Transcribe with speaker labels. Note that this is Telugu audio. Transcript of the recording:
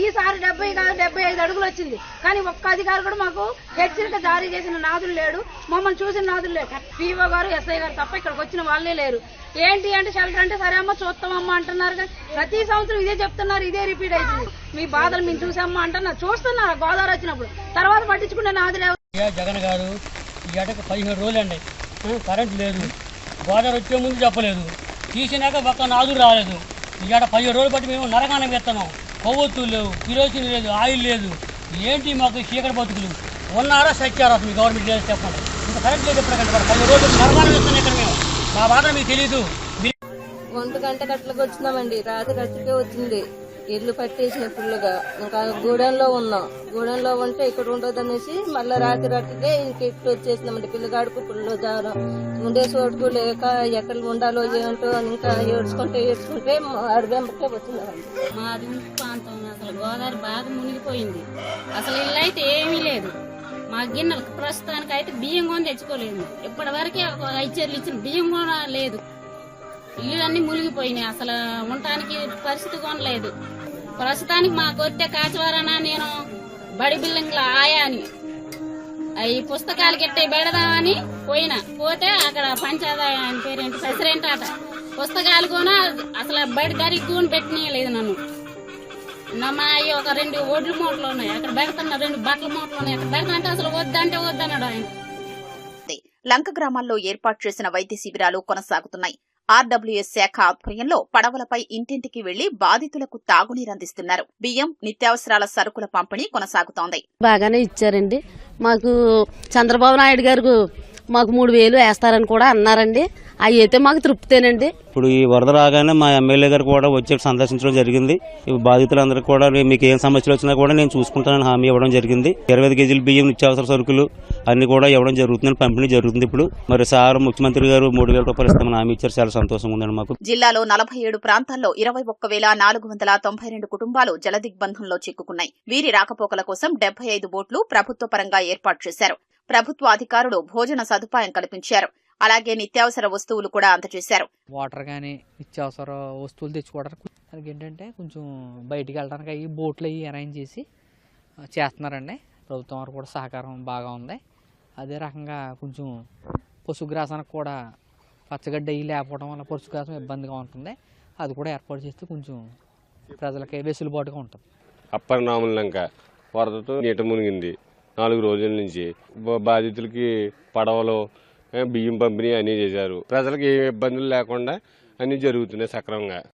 Speaker 1: ఈసారి డెబ్బై కాదు డెబ్బై ఐదు అడుగులు వచ్చింది. కానీ ఒక్క అధికారి కూడా మాకు హెచ్చరిక జారీ చేసిన నాదులు లేడు. మమ్మల్ని చూసిన నాదులు లేడు. పీఓ గారు ఎస్ఐ గారు తప్ప ఇక్కడికి వచ్చిన వాళ్ళే లేరు. ఏంటి అంటే షెల్టర్ అంటే సరే అమ్మ చూస్తామమ్మా అంటున్నారు కానీ ప్రతి సంవత్సరం ఇదే చెప్తున్నారు ఇదే రిపీట్ అవుతుంది మీ బాధలు మేము చూసామ్మా అంటున్నారు. చూస్తున్నారు గోదావరి వచ్చినప్పుడు? తర్వాత పట్టించుకునే నాదులు
Speaker 2: జగన్ గారు ఈ ఏటకు పదిహేడు రోజులు అండి కరెంట్ లేదు. గోదావరి వచ్చే ముందు చెప్పలేదు. తీసినాక ఒక్క నాదులు రాలేదు. ఈ ఏట పదిహేడు రోజులు బట్టి మేము నరకానం ఎత్తున్నాం కొవ్వొత్తులు లేవు కిరోసిన్ లేదు ఆయిల్ లేదు. ఏంటి మాకు చీకటి బతుకులు? ఉన్నారా సచ్చారా మీ గవర్నమెంట్ లేదు చెప్పండి. ఇంకా కరెంట్ లేదు ఎప్పటికంటే పది రోజులు నరకానం ఎత్తున్నాం ఇక్కడ మేము. మా బాధ మీకు తెలియదు మీరు
Speaker 3: ఒంటి గంట గట్లకు వచ్చినామండి. రాత్రి గట్లకే వచ్చింది. ఇల్లు పట్టేసిన ఫుల్గా ఇంకా గూడెంలో ఉన్నాం. గూడెంలో ఉంటే ఇక్కడ ఉండదు అనేసి మళ్ళీ రాత్రి రాత్రికే ఇంక ఇట్లు వచ్చేసినామండి. పిల్లగాడుకు ఫుల్ దారం ఉండే చోటుకు లేక ఎక్కడ ఉండాలో ఏంటో ఇంకా ఏడ్చుకుంటే ఏడ్చుకుంటే అడవెంపకే వచ్చిందండి
Speaker 4: మాది ప్రాంతం అసలు గోదావరి బాగా మునిగిపోయింది. అసలు ఇల్లు అయితే ఏమీ లేదు. మా గిన్నెలు ప్రస్తుతానికి అయితే బియ్యం కొని తెచ్చుకోలేదు. ఇప్పటి వరకే ఒక ఐదు ఇచ్చిన బియ్యం కూడా లేదు. ఇల్లులన్నీ మునిగిపోయినాయి. అసలు ఉండటానికి పరిస్థితి కూడా లేదు ప్రస్తుతానికి మా కొట్టే కాచవరన నేను బడి బిల్లింగ్లా ఆయా అని ఈ పుస్తకాలు గిట్టే పెడదామని పోయినా. పోతే అక్కడ పంచాదాయ అని పేరేంటి? ప్రెసిడెంట్ అట. పుస్తకాలు కూడా అసలు బడి దరిగ్గుని కూడా పెట్టనీయలేదు నన్ను. నా మా ఒక రెండు ఒడ్లు మూటలు ఉన్నాయి. అక్కడ పెడతాను రెండు బట్టల మూటలు ఉన్నాయి. అక్కడ పెడతానంటే అసలు వద్దంటే వద్దన్నాడు ఆయన.
Speaker 5: లంక గ్రామాల్లో ఏర్పాటు చేసిన వైద్య శిబిరాలు కొనసాగుతున్నాయి. ఆర్డబ్ల్యూఎస్ శాఖ ఆధ్వర్యంలో పడవలపై ఇంటింటికి వెళ్ళి బాధితులకు తాగునీరు అందిస్తున్నారు బియ్యం నిత్యావసరాల సరుకుల పంపిణీ కొనసాగుతోంది.
Speaker 6: బాగానే ఇచ్చారండి. మాకు చంద్రబాబు నాయుడు గారు మాకు మూడు వేలు వేస్తారని కూడా అన్నారండి. అవి అయితే మాకు తృప్తేనండి
Speaker 7: ఇప్పుడు ఈ వరద రాగానే మా ఎమ్మెల్యే గారు కూడా వచ్చి సందర్శించడం జరిగింది. ఈ బాధితులందరికీ కూడా మీకు ఏం సమస్యలు వచ్చినా కూడా నేను చూసుకుంటానని హామీ ఇవ్వడం జరిగింది. ఇరవై ఐదు కేజీలు బియ్యం నిత్యావసర సరుకులు అన్ని కూడా ఇవ్వడం జరుగుతుందని పంపిణీ జరుగుతుంది ఇప్పుడు. మరి సార్ ముఖ్యమంత్రి గారు మూడు వేల రూపాయలు ఇస్తామని హామీ ఇచ్చారు. చాలా సంతోషంగా ఉందండి మాకు.
Speaker 5: జిల్లాలో నలభై ఏడు ప్రాంతాల్లో ఇరవై ఒక్క వేల నాలుగు వందల తొంభై రెండు కుటుంబాలు జలదిగ్బంధంలో చిక్కుకున్నాయి. వీరి రాకపోకల కోసం డెబ్బై ఐదు బోట్లు ప్రభుత్వ పరంగా ఏర్పాటు చేశారు. ప్రభుత్వ అధికారులు భోజన సదుపాయం కల్పించారు. అలాగే నిత్యావసర వస్తువులు కూడా అందజేశారు.
Speaker 8: వాటర్ కానీ నిత్యావసర వస్తువులు తెచ్చుకోవడానికి దానికి ఏంటంటే కొంచెం బయటికి వెళ్ళడానికి అవి బోట్లు అవి అరేంజ్ చేసి చేస్తున్నారండి. ప్రభుత్వం వారు కూడా సహకారం బాగా ఉంది. అదే రకంగా కొంచెం పశుగ్రాసానికి కూడా పచ్చగడ్డ అవి లేకపోవడం వల్ల పశుగ్రాసం ఇబ్బందిగా ఉంటుంది. అది కూడా ఏర్పాటు చేస్తే కొంచెం ప్రజలకి వెసులుబాటుగా ఉంటుంది.
Speaker 9: అప్పర్ నాములంక వరదతో నీట మునిగింది. నాలుగు రోజుల నుంచి బాధితులకి పడవలు బియ్యం పంపిణీ అన్నీ చేశారు. ప్రజలకు ఏ ఇబ్బందులు లేకుండా అన్నీ జరుగుతున్నాయి సక్రమంగా.